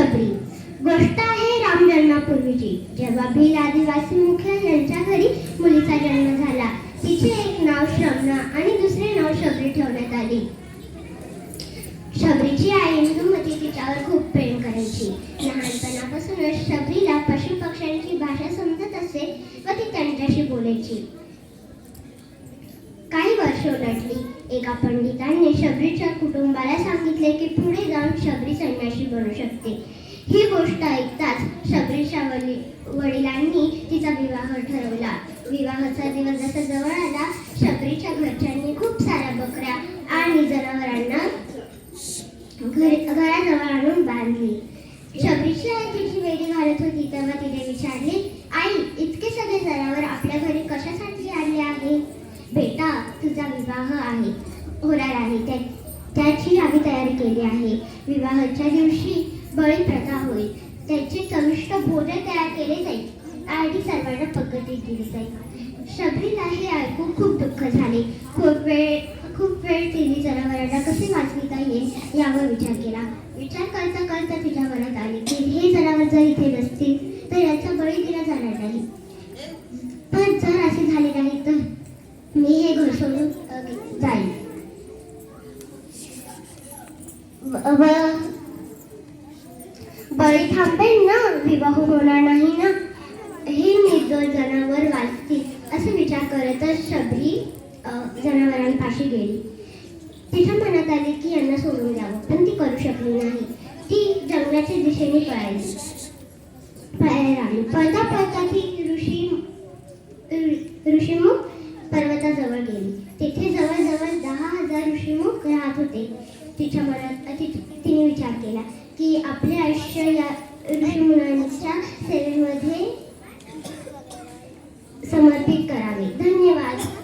छपरी गोष्ट आहे राम जन्मापूर्वीची. जेव्हा भील आदिवासी मुख्य यांच्या घरी मुलीचा जन्म झाला तिचे एक नाव श्रवणा आणि दुसरे नाव शबरी ठेवण्यात आली. शबरीची आई इंदुमती तिच्यावर खूप प्रेम करायची. लहानपणापासूनच शबरीला पशु पक्ष्यांची भाषा समजत असे व ती त्यांच्याशी बोलायची. एका पंडितांनी शबरीच्या कुटुंबाला सांगितले की पुढे जाऊन शबरी संन्याशी बनू शकते. ही गोष्ट ऐकताच शबरीच्या वडिलांनी तिचा विवाह ठरवला. विवाहाचा दिवस जसा जवळ आला शबरीच्या घरच्यांनी खूप साऱ्या बकऱ्या आणि जनावरांना घर घराजवळ आणून बांधली. शबरीची आई तिची वेळी घालत होती तेव्हा तिने विचारले विवाह आहे. होणार आहे. त्या त्याची आम्ही तयारी केली आहे. विवाहाच्या दिवशी बळी प्रथा होईल. त्याचे चविष्ट भोजन तयार केले जाईल. आणि सर्वांना पद्धती दिली जाईल. शबरीला हे ऐकून खूप दुःख झाले. खूप वेळ खूप वेळ तिने जनावरांना कसे वाचविता येईल यावर विचार केला. विचार करता करता तिच्या मनात आले की हे जनावर जर इथे नसतील तर याचा बळी दिला जाणार नाही पण जर असे झाले नाही तर मी हे घर सोडून अ, जाईल व- व- बळी थांबेल ना. विवाह होणार नाही ना. हे निर्दोष जनावर वाचतील असे विचार करतच शबरी जनावरांपाशी गेली. तिच्या मनात आले की यांना सोडून द्यावं पण ती करू शकली नाही. ती जंगलाच्या दिशेने पळायली पळायला लागली. पळता पळता ती तिच्या मनात तिने विचार केला की आपले आयुष्य या ऋषीमुलांच्या सेवेमध्ये समर्पित करावे. धन्यवाद.